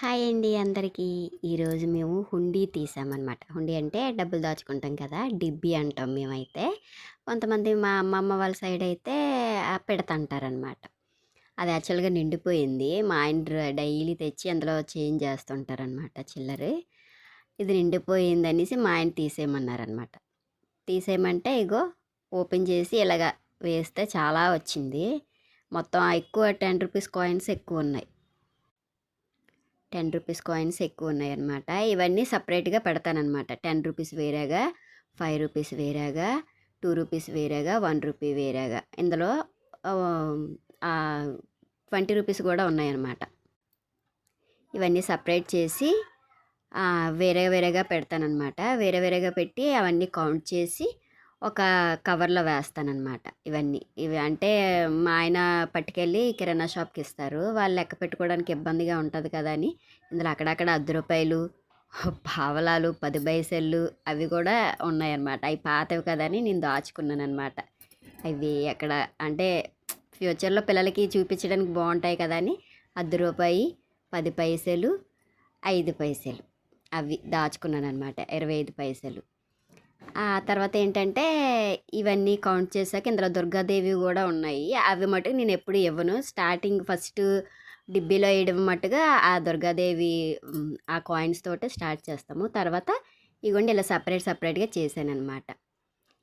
Hi అండి అందరికీ. ఈరోజు మేము హుండీ తీసామన్నమాట. హుండీ అంటే డబ్బులు దాచుకుంటాం కదా డిబ్బి అంటాం మేమైతే. కొంతమంది మా అమ్మమ్మ వాళ్ళ సైడ్ అయితే పెడతంటారనమాట అది యాక్చువల్గా నిండిపోయింది. మా ఆయన డైలీ తెచ్చి అందులో చేంజ్ చేస్తుంటారనమాట చిల్లర. ఇది నిండిపోయింది అనేసి మా ఆయన తీసేయమన్నారనమాట తీసేయమంటే ఇగో ఓపెన్ చేసి ఇలాగ వేస్తే చాలా వచ్చింది. మొత్తం ఎక్కువ టెన్ రూపీస్ కాయిన్స్ ఎక్కువ ఉన్నాయి. టెన్ రూపీస్ కాయిన్స్ ఎక్కువ ఉన్నాయన్నమాట ఇవన్నీ సపరేట్గా పెడతానమాట టెన్ రూపీస్ వేరేగా ఫైవ్ రూపీస్ వేరేగా టూ రూపీస్ వేరేగా వన్ రూపీ వేరేగా. ఇందులో ట్వంటీ రూపీస్ కూడా ఉన్నాయన్నమాట. ఇవన్నీ సపరేట్ చేసి వేరే వేరేగా పెడతానమాట వేరే వేరేగా పెట్టి అవన్నీ కౌంట్ చేసి ఒక కవర్లో వేస్తానన్నమాట ఇవన్నీ. ఇవి అంటే మా ఆయన పట్టుకెళ్ళి కిరాణా షాప్కి ఇస్తారు. వాళ్ళు లెక్క పెట్టుకోవడానికి ఇబ్బందిగా ఉంటుంది కదా అని. ఇందులో అక్కడక్కడ అర్ధ రూపాయలు పావలాలు పది పైసలు అవి కూడా ఉన్నాయన్నమాట అవి పాతవి కదా అని నేను దాచుకున్నాను అనమాట అవి అక్కడ అంటే ఫ్యూచర్లో పిల్లలకి చూపించడానికి బాగుంటాయి కదా అని అర్ధ రూపాయి పది పైసలు ఐదు పైసలు అవి దాచుకున్నాను అనమాట ఇరవై ఐదు పైసలు. ఆ తర్వాత ఏంటంటే ఇవన్నీ కౌంట్ చేశాక ఇందులో దుర్గాదేవి కూడా ఉన్నాయి. అవి మటుకు నేను ఎప్పుడు ఇవ్వను. స్టార్టింగ్ ఫస్ట్ డిబ్బీలో వేయడం మట్టుగా ఆ దుర్గాదేవి ఆ కాయిన్స్ తోటే స్టార్ట్ చేస్తాము. తర్వాత ఇగోండి ఇలా సపరేట్ సపరేట్గా చేశాను అనమాట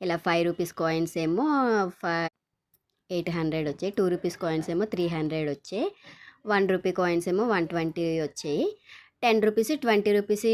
ఇలా ఫైవ్ రూపీస్ కాయిన్స్ ఏమో ఫైవ్ ఎయిట్ హండ్రెడ్ వచ్చాయి. టూ రూపీస్ కాయిన్స్ ఏమో త్రీ హండ్రెడ్ వచ్చాయి. వన్ రూపీ కాయిన్స్ ఏమో వన్ ట్వంటీ వచ్చాయి. Ten rupees twenty rupees